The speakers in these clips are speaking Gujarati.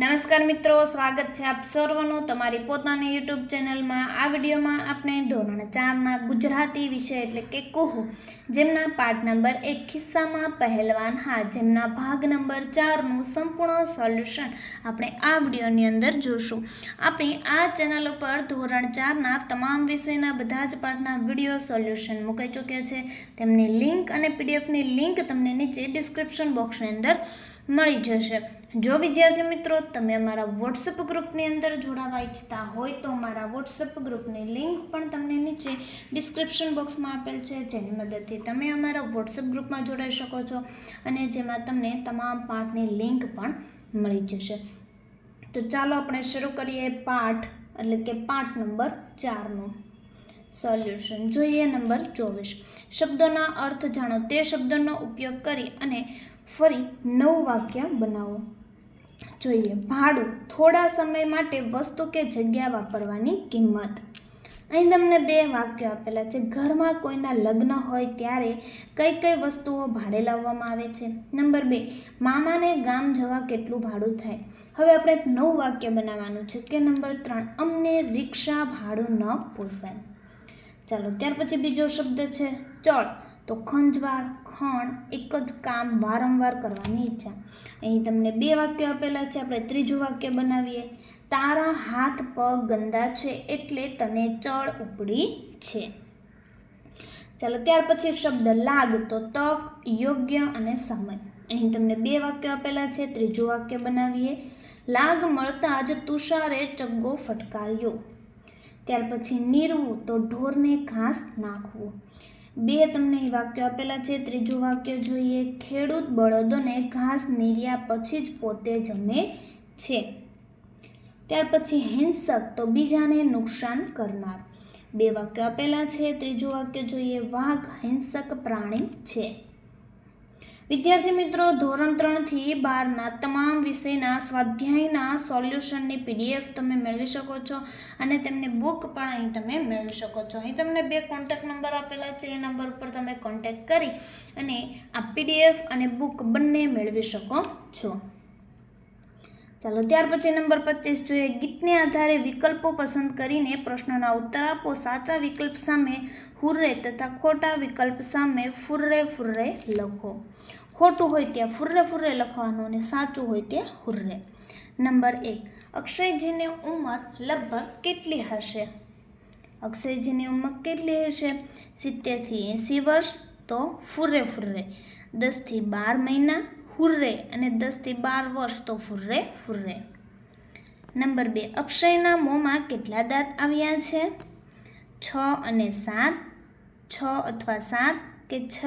નમસ્કાર મિત્રો, સ્વાગત છે આપ સર્વનું તમારી પોતાની યુટ્યુબ ચેનલમાં. આ વિડીયોમાં આપણે ધોરણ ચારના ગુજરાતી વિષય એટલે કે કહું, જેમના પાઠ નંબર એક ખિસ્સામાં પહેલવાન હા, જેમના ભાગ નંબર ચારનું સંપૂર્ણ સોલ્યુશન આપણે આ વિડીયોની અંદર જોશું. આપણે આ ચેનલ ઉપર ધોરણ ચારના તમામ વિષયના બધા જ પાઠના વીડિયો સોલ્યુશન મુકાઈ ચૂક્યા છે. તેમની લિંક અને પીડીએફની લિંક તમને નીચે ડિસ્ક્રિપ્શન બોક્સની અંદર મળી જશે. જો વિદ્યાર્થી મિત્રો, તમે અમારા વોટ્સઅપ ગ્રુપની અંદર જોડાવા ઈચ્છતા હોય તો અમારા વોટ્સઅપ ગ્રુપની લિંક પણ તમને નીચે ડિસ્ક્રિપ્શન બોક્સમાં આપેલ છે, જેની મદદથી તમે અમારા વોટ્સઅપ ગ્રુપમાં જોડાઈ શકો છો અને જેમાં તમને તમામ પાઠની લિંક પણ મળી જશે. તો ચાલો આપણે શરૂ કરીએ પાઠ, એટલે કે પાઠ નંબર ચારનું. સોલ્યુશન, જોઈએ નંબર ચોવીસ. શબ્દોના અર્થ જાણો. તે શબ્દોનો ઉપયોગ કરી અને ફરી નવું વાક્ય બનાવો. જોઈએ, ભાડું થોડા સમય માટે વસ્તુ કે જગ્યા વાપરવાની કિંમત. અહીં તમને બે વાક્ય આપેલા છે. ઘરમાં કોઈના લગ્ન હોય ત્યારે કઈ કઈ વસ્તુઓ ભાડે લાવવામાં આવે છે? નંબર બે, મામાને ગામ જવા કેટલું ભાડું થાય? હવે આપણે એક નવું વાક્ય બનાવવાનું છે કે નંબર ત્રણ, અમને રિક્ષા ભાડું ન પોસાય. ચાલો, ત્યાર પછી બીજો શબ્દ છે ચળ. તો ખંજવાળ, ખણ એક જ કામ વારંવાર કરવાની ઈચ્છા. અહીં તમને બે વાક્યો આપેલા છે, આપણે ત્રીજું વાક્ય બનાવીએ. તારા હાથ પગ ગંદા છે એટલે તને ચળ ઉપડી છે. ચાલો, ત્યાર પછી શબ્દ લાગ, તો તક, યોગ્ય અને સમય. અહીં તમને બે વાક્યો આપેલા છે, ત્રીજું વાક્ય બનાવીએ. લાગ મળતા જ તુષારે ચગ્ગો ફટકાર્યો. ત્યાર પછી નીરવું તો ઢોરને ઘાસ નાખવું. બે તમને વાક્યો આપેલા છે. ત્રીજું વાક્ય જોઈએ. ખેડૂત બળદોને ઘાસ નીર્યા પછી જ પોતે જમે છે. ત્યાર પછી હિંસક તો બીજાને નુકસાન કરનાર. બે વાક્યો આપેલા છે. ત્રીજું વાક્ય જોઈએ. વાઘ હિંસક પ્રાણી છે. વિદ્યાર્થી મિત્રો, ધોરણ ત્રણથી બારના તમામ વિષયના સ્વાધ્યાયના સોલ્યુશનની પીડીએફ તમે મેળવી શકો છો અને તેમની બુક પણ અહીં તમે મેળવી શકો છો. અહીં તમને બે કોન્ટેક નંબર આપેલા છે. એ નંબર ઉપર તમે કોન્ટેક્ટ કરી અને આ પીડીએફ અને બુક બંને મેળવી શકો છો. ચાલો, ત્યાર પછી નંબર પચીસ જોઈએ. ગીતને આધારે વિકલ્પો પસંદ કરીને પ્રશ્નોના ઉત્તર આપો. સાચા વિકલ્પ સામે હુર્રે તથા ખોટા વિકલ્પ સામે ફુર્રે ફુર્રે લખો. ખોટું હોય ત્યાં ફુર્રે ફુર્રે લખવાનું અને સાચું હોય ત્યાં હુર્રે. નંબર એક, અક્ષયજીની ઉંમર લગભગ કેટલી હશે? અક્ષયજીની ઉંમર કેટલી હશે? સિત્તેરથી એંસી વર્ષ તો ફુર્રે ફુર્રે. દસથી બાર મહિના હુર્રે અને દસથી બાર વર્ષ તો ફુર્રે ફુર્રે. નંબર બે, અક્ષયના મોંમાં કેટલા દાંત આવ્યા છે? છ અને સાત, છ અથવા સાત કે છ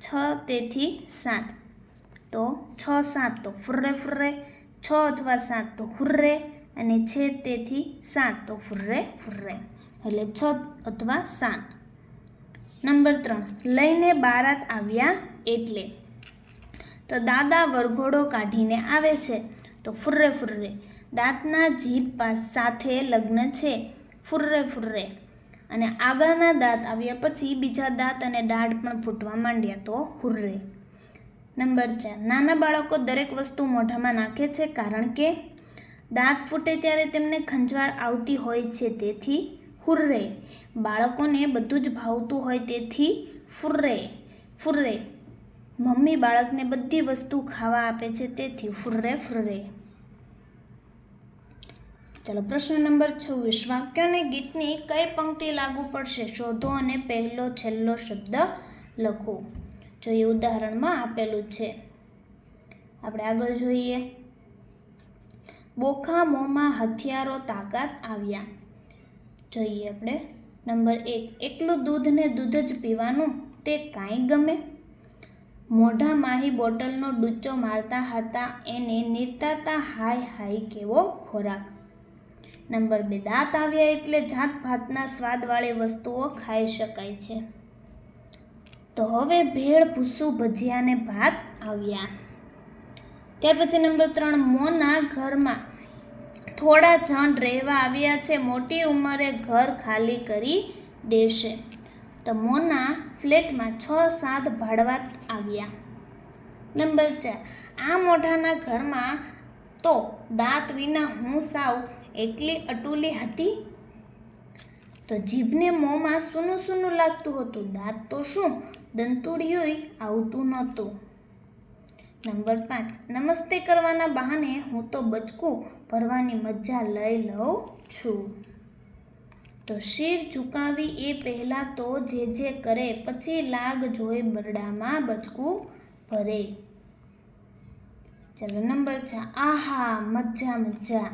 છ તેથી સાત? તો છ, સાત તો ફુર્રે ફુર્રે. છ અથવા સાત તો હુર્રે અને છે તેથી સાત તો ફુર્રે ફુર્રે. એટલે છ અથવા સાત. નંબર ત્રણ, લઈને બારાત આવ્યા એટલે તો દાદા વરઘોડો કાઢીને આવે છે. તો ફુર્રે ફુર્રે, દાંતના જીભ સાથે લગ્ન છે. ફુર્રે ફુર્રે. અને આગળના દાંત આવ્યા પછી બીજા દાંત અને દાઢ પણ ફૂટવા માંડ્યા તો હુર્રે નંબર ચાર, નાના બાળકો દરેક વસ્તુ મોઢામાં નાખે છે કારણ કે દાંત ફૂટે ત્યારે તેમને ખંજવાળ આવતી હોય છે. તેથી હુર્રે બાળકોને બધું જ ભાવતું હોય તેથી ફુર્રે. ફુર્રે. મમ્મી બાળકને બધી વસ્તુ ખાવા આપે છે, તેથી ફુર્રે ફુર્રે. ચાલો, પ્રશ્ન નંબર છવ્વીસ વાક્યોને ગીતની કઈ પંક્તિ લાગુ પડશે? શોધો અને પહેલો, છેલ્લો શબ્દ લખો. જોઈએ ઉદાહરણમાં આપેલું છે. આપણે આગળ જોઈએ. બોખા, મોંમાં હથિયારો તાકાત આવ્યા. જોઈએ આપણે. નંબર એક, એકલું દૂધને દૂધ જ પીવાનું તે કાંઈ ગમે? મોઢા માહી બોટલનો ડૂચો મારતા હતા એને નિર્તાતા હાય હાય કેવો ખોરાક. નંબર બે, દાંત આવ્યા એટલે જાત ભાતના સ્વાદવાળી વસ્તુઓ ખાઈ શકાય છે. તો હવે ભેળ, ભૂસું, ભજીયા ને ભાત આવ્યા. ત્યાર પછી નંબર ત્રણ, મોના ઘરમાં થોડા જણ રહેવા આવ્યા છે. મોટી ઉંમરે ઘર ખાલી કરી દેશે. તો મોના ફ્લેટમાં છ સાત ભાડવા આવ્યા. નંબર ચાર, આ મોઢાના ઘરમાં તો દાંત વિના હું સાવ એકલી અટુલી હતી? તો જીભને મોંમાં સૂનું સૂનું લાગતું હતું. દાંત તો શું? દંતુડિયું આવતું નહોતું. નંબર પાંચ, નમસ્તે કરવાના બહાને હું તો બચકું ભરવાની મજા લઈ લઉં છું. તો શિર ઝુકાવી એ પહેલાં તો જે જે કરે પછી લાગ જોઈ બરડામાં બચકું ભરે. ચલો નંબર છ. આહા, મજા મજા.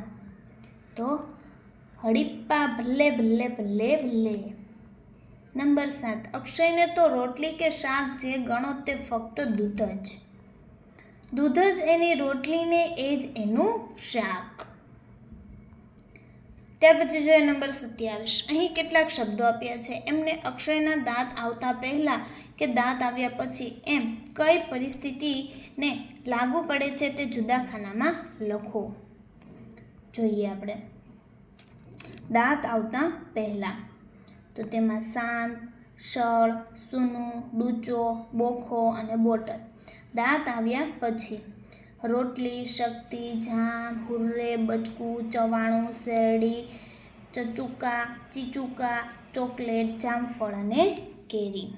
તો હડીપ્પા ભલે ભલે ભલે ભલે. નંબર સાત. અક્ષયને તો રોટલી કે શાક જે ગણો તે ફક્ત દૂધ જ. દૂધ જ એની રોટલીને એ જ એનું શાક. ત્યાર પછી જોઈએ નંબર સત્યાવીસ અહીં કેટલાક શબ્દો આપ્યા છે. એમને અક્ષયના દાંત આવતા પહેલાં કે દાંત આવ્યા પછી એમ કઈ પરિસ્થિતિને લાગુ પડે છે તે જુદા ખાનામાં લખો. જોઈએ આપણે. દાંત આવતા પહેલાં. તો તેમાં શાંત શળ, સૂનું, ડૂચો, બોખો અને બોટલ. દાંત આવ્યા પછી. રોટલી, શક્તિ, જાન, હુર્રે, બચકું, ચવાણું, શેરડી, ચચુકા, ચીચુકા, ચોકલેટ, જામફળ અને કેરી.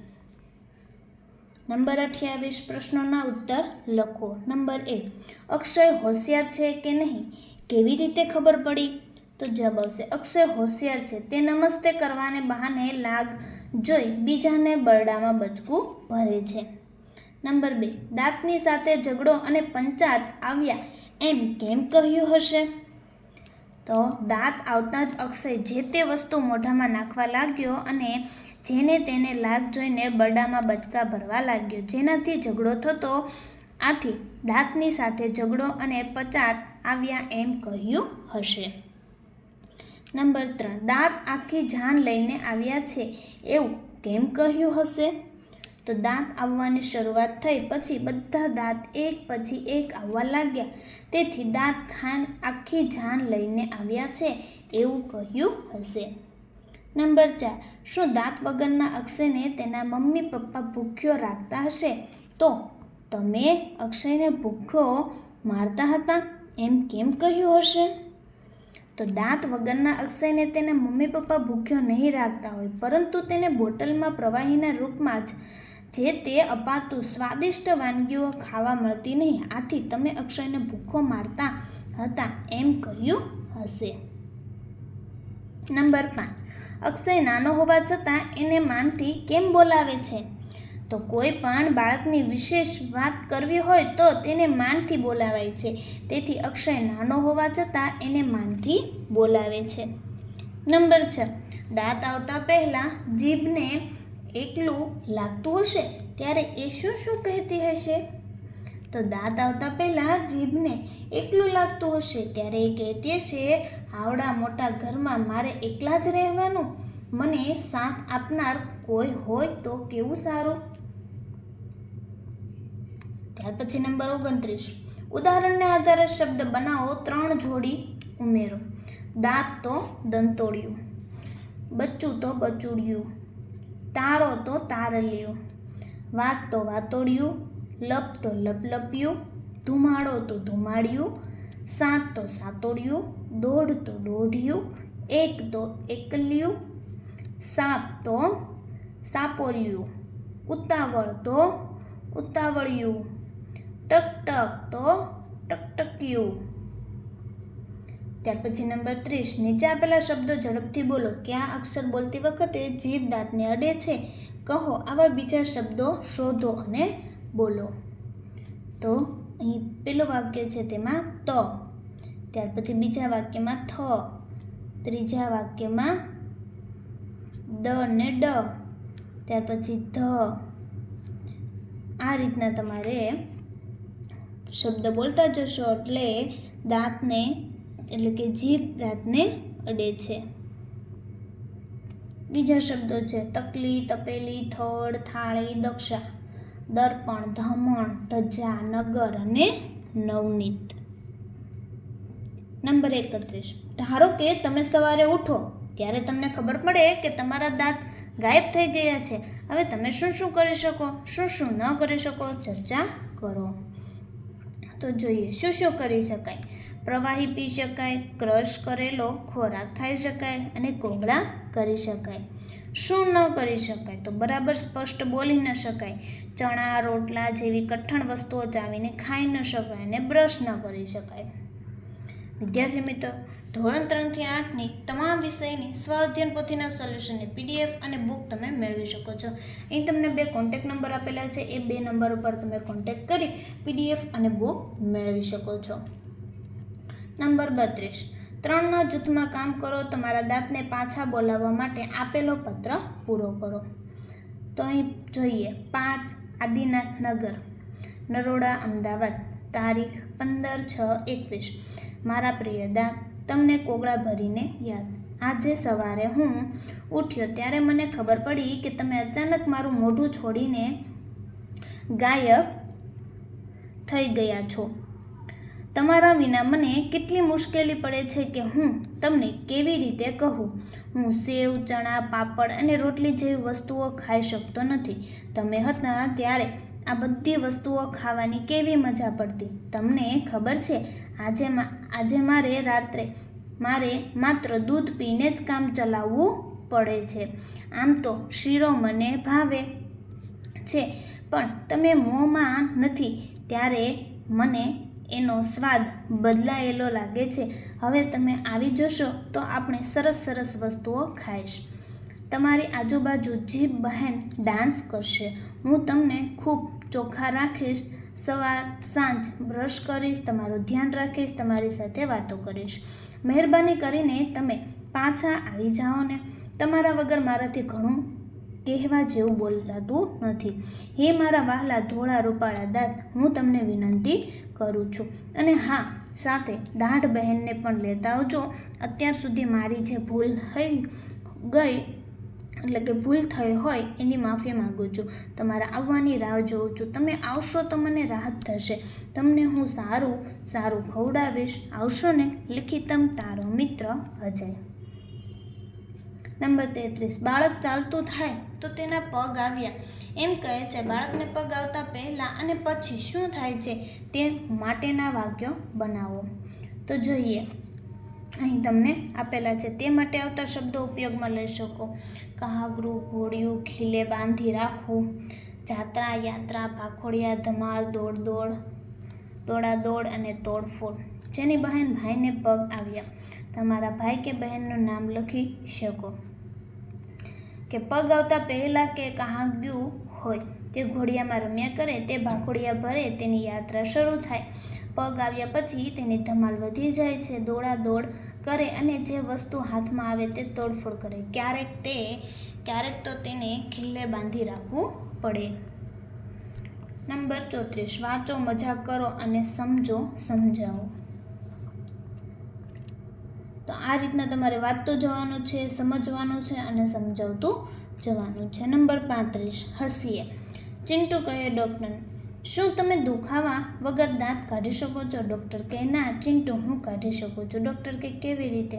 નંબર અઠ્યાવીસ પ્રશ્નોના ઉત્તર લખો. નંબર એક અક્ષય હોશિયાર છે કે નહીં? કેવી રીતે ખબર પડી? તો જવાબ આવશે, અક્ષય હોશિયાર છે. તે નમસ્તે કરવાને બહાને લાગ જોઈ બીજાને બરડામાં બચકું ભરે છે. નંબર બે, દાંતની સાથે ઝઘડો અને પંચાત આવ્યા એમ કેમ કહ્યું હશે? તો દાંત આવતાં જ અક્ષય જે તે વસ્તુ મોઢામાં નાખવા લાગ્યો અને જેને તેને લાગ જોઈને બરડામાં બચકા ભરવા લાગ્યો. જેનાથી ઝઘડો થતો આથી દાંતની સાથે ઝઘડો અને પચાત આવ્યા એમ કહ્યું હશે. નંબર ત્રણ, દાંત આખી જાન લઈને આવ્યા છે એવું કેમ કહ્યું હશે? તો દાંત આવવાની શરૂઆત થઈ, પછી બધા દાંત એક પછી એક આવવા લાગ્યા. તેથી દાંત ખાન આખી જાન લઈને આવ્યા છે એવું કહ્યું હશે. નંબર ચાર, શું દાંત વગરના અક્ષયને તેના મમ્મી પપ્પા ભૂખ્યો રાખતા હશે? તો તમે અક્ષયને ભૂખ્યો મારતા હતા એમ કેમ કહ્યું હશે? તો દાંત વગરના અક્ષયને તેના મમ્મી પપ્પા ભૂખ્યો નહીં રાખતા હોય, પરંતુ તેને બોટલમાં પ્રવાહીના રૂપમાં જ જે તે અપાતું સ્વાદિષ્ટ વાનગીઓ ખાવા મળતી નહીં. આથી તમે અક્ષયને ભૂખો મારતા હતા એમ કહ્યું હશે. નંબર પાંચ. અક્ષય નાનો હોવા છતાં એને માનથી કેમ બોલાવે છે? તો કોઈ પણ બાળકની વિશેષ વાત કરવી હોય તો તેને માનથી બોલાવાય છે. તેથી અક્ષય નાનો હોવા છતાં એને માનથી બોલાવે છે. નંબર છ. દાંત આવતા પહેલાં જીભને એકલું લાગતું હશે ત્યારે એ શું શું કહેતી હશે? તો દાંત આવતા પહેલાં જીભને એકલું લાગતું હશે ત્યારે એ કહેતી હશે, આવડા મોટા ઘરમાં મારે એકલા જ રહેવાનું? મને સાથ આપનાર કોઈ હોય તો કેવું સારું? ત્યાર પછી નંબર ઓગણત્રીસ. ઉદાહરણને આધારે શબ્દ બનાવો ત્રણ જોડી ઉમેરો. દાંત તો દંતોડિયું બચ્ચું તો બચુડિયું તારો તો તારલિયું. વાત તો વાતોડિયું લપ તો લપલપ્યું, ધુમાડો તો ધુમાડ્યું સાત તો સાતોડિયું દોઢ તો દોઢિયું એક તો એકલ્યું સાપ તો સાપોલિયું ઉતાવળ તો ઉતાવળિયું ટકટક તો ટકટકિયું. ત્યાર પછી નંબર ત્રીસ, નીચે આપેલા શબ્દો ઝડપથી બોલો. કયા અક્ષર બોલતી વખતે જીભ દાંતને અડે છે? કહો, આવા બીજા શબ્દો શોધો અને બોલો. તો, અહીં પેલું વાક્ય છે તેમાં ત. ત્યાર પછી બીજા વાક્યમાં થ. ત્રીજા વાક્યમાં દ ને ડ. ત્યાર પછી ધ. આ રીતના તમારે શબ્દ બોલતા જશો એટલે દાંતને એટલે કે જીભ દાંતને અડે છે. બીજા શબ્દો છે, તકલી, તપેલી, થડ, થાળી, દક્ષા, દર્પણ, ધમણ, ધજા, નગર અને નવનીત. નંબર એકત્રીસ. ધારો કે તમે સવારે ઉઠો, ત્યારે તમને ખબર પડે કે તમારા દાંત ગાયબ થઈ ગયા છે. હવે તમે શું શું કરી શકો? શું શું ન કરી શકો? ચર્ચા કરો. તો જોઈએ, શું શું કરી શકાય? પ્રવાહી પી શકાય, ક્રશ કરેલો ખોરાક ખાઈ શકાય અને કોગળા કરી શકાય. શું ન કરી શકાય તો બરાબર સ્પષ્ટ બોલી ન શકાય. ચણા, રોટલા જેવી કઠણ વસ્તુઓ ચાવીને ખાઈ ન શકાય અને બ્રશ ન કરી શકાય. વિદ્યાર્થી મિત્રો, ધોરણ ત્રણથી આઠની તમામ વિષયની સ્વાધ્યન પોથીના સોલ્યુશનની પીડીએફ અને બુક તમે મેળવી શકો છો. અહીં તમને બે કોન્ટેક નંબર આપેલા છે. એ બે નંબર ઉપર તમે કોન્ટેક કરી પીડીએફ અને બુક મેળવી શકો છો. નંબર બત્રીસ. ત્રણના જૂથમાં કામ કરો, તમારા દાંતને પાછા બોલાવવા માટે આપેલો પત્ર પૂરો કરો. તો અહીં જોઈએ, પાંચ આદિનાથ નગર નરોડા, અમદાવાદ, તારીખ પંદર છ એકવીસ. મારા પ્રિય દાંત, તમને કોગળા ભરીને યાદ. આજે સવારે હું ઉઠ્યો ત્યારે મને ખબર પડી કે તમે અચાનક મારું મોઢું છોડીને ગાયબ થઈ ગયા છો. તમારા વિના મને કેટલી મુશ્કેલી પડે છે કે હું તમને કેવી રીતે કહું? હું સેવ, ચણા, પાપડ અને રોટલી જેવી વસ્તુઓ ખાઈ શકતો નથી. તમે હતા ત્યારે આ બધી વસ્તુઓ ખાવાની કેવી મજા પડતી? તમને ખબર છે, આજે આજે મારે રાત્રે મારે માત્ર દૂધ પીને જ કામ ચલાવવું પડે છે. આમ તો શીરો મને ભાવે છે, પણ તમે મોંમાં નથી. ત્યારે મને એનો સ્વાદ બદલાયેલો લાગે છે. હવે તમે આવી જશો તો આપણે સરસ સરસ વસ્તુઓ ખાઈશ. તમારી આજુબાજુ જે બહેન ડાન્સ કરશે, હું તમને ખૂબ ચોખ્ખા રાખીશ. સવાર, સાંજ બ્રશ કરીશ, તમારું ધ્યાન રાખીશ, તમારી સાથે વાતો કરીશ. મહેરબાની કરીને તમે પાછા આવી જાઓ ને. તમારા વગર મારાથી ઘણું કહેવા જેવું બોલાતું નથી. હે મારા વહાલા ધોળા રૂપાળા દાંત હું તમને વિનંતી કરું છું. અને હા, સાથે દાઢ બહેનને પણ લેતા આવજો. અત્યાર સુધી મારી જે ભૂલ થઈ ગઈ, એટલે કે ભૂલ થઈ હોય, એની માફી માગું છું. તમારા આવવાની રાહ જોઉં છું. તમે આવશો તો મને રાહત થશે. તમને હું સારું સારું ખવડાવીશ. આવશો ને, લિખિતમ તારો મિત્ર અજય. નંબર તેત્રીસ. બાળક ચાલતું થાય તો તેના પગ આવ્યા. એમ કહે છે, બાળકને પગ આવતા પહેલાં અને પછી શું થાય છે તે માટેના વાક્યો બનાવો. તો જોઈએ. અહીં તમને આપેલા છે, તે માટે આવતા શબ્દો ઉપયોગમાં લઈ શકો. કહાગરું ઘોડિયું, ખીલે બાંધી રાખવું. જાત્રા, યાત્રા, ભાખોડિયા, ધમાલ, દોડ દોડ દોડા દોડ અને તોડફોડ. જેની બહેન ભાઈને પગ આવ્યા. તમારા ભાઈ કે બહેનનું નામ લખી શકો. કે પગ આવતા પહેલાં કે કહાગ્યું હોય, તે ઘોડિયામાં રમ્યા કરે, તે ભાખોડિયા ભરે, તેની યાત્રા શરૂ થાય. પગ આવ્યા પછી તેની ધમાલ વધી જાય છે દોડા દોડ કરે અને જે વસ્તુ હાથમાં આવે તે તોડફોડ કરે. ક્યારેક તે, ક્યારેક તો તેને ખીલ્લે બાંધી રાખવું પડે. નંબર ચોત્રીસ, વાંચો, મજાક કરો અને સમજો, સમજાવો. તો આ રીતના તમારે વાંચતું જવાનું છે, સમજવાનું છે અને સમજાવતું જવાનું છે. નંબર પાંત્રીસ, હસીએ. ચિંટુ કહે, ડૉક્ટર, શું તમે દુખાવા વગર દાંત કાઢી શકો છો? ડૉક્ટર કહે, ના, ચિંટુ, હું કાઢી શકું છું. ડૉક્ટર કે કેવી રીતે?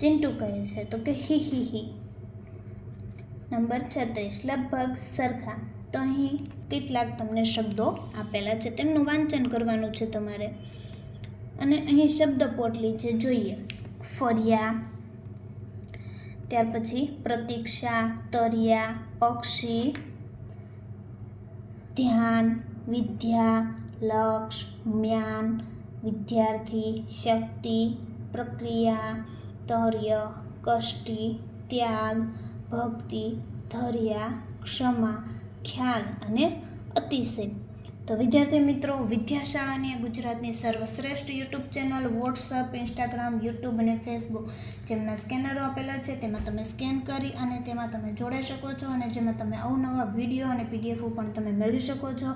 ચિંટુ કહે છે, તો કે, હી હી હી. નંબર છત્રીસ, લગભગ સરખા. તો અહીં કેટલાક તમને શબ્દો આપેલા છે. તેમનું વાંચન કરવાનું છે તમારે. અને અહીં શબ્દ પોટલી છે, જોઈએ. ફર્યા. ત્યાર પછી પ્રતીક્ષા, તર્યા, પક્ષી, ધ્યાન, વિદ્યા, લક્ષ, જ્ઞાન, વિદ્યાર્થી, શક્તિ, પ્રક્રિયા તર્ય કષ્ટી, ત્યાગ, ભક્તિ, ધૈર્યા, ક્ષમા, ખ્યાલ અને અતિશય. તો વિદ્યાર્થી મિત્રો, વિદ્યાશાળાની ગુજરાતની સર્વશ્રેષ્ઠ YouTube channel, WhatsApp, Instagram, YouTube અને ફેસબુક જેમના સ્કેનરો આપેલા છે, તેમાં તમે સ્કેન કરી અને તેમાં તમે જોડાઈ શકો છો અને જેમાં તમે અવનવા વીડિયો અને પીડીએફો પણ તમે મેળવી શકો છો.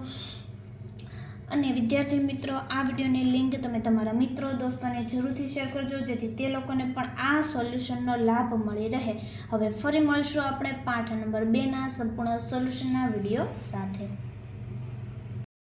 અને વિદ્યાર્થી મિત્રો, આ વિડીયોની લિંક તમે તમારા મિત્રો, દોસ્તોને જરૂરથી શેર કરજો, જેથી તે લોકોને પણ આ સોલ્યુશનનો લાભ મળી રહે. હવે ફરી મળીશું આપણે પાઠ નંબર બેના સંપૂર્ણ સોલ્યુશનના વીડિયો સાથે.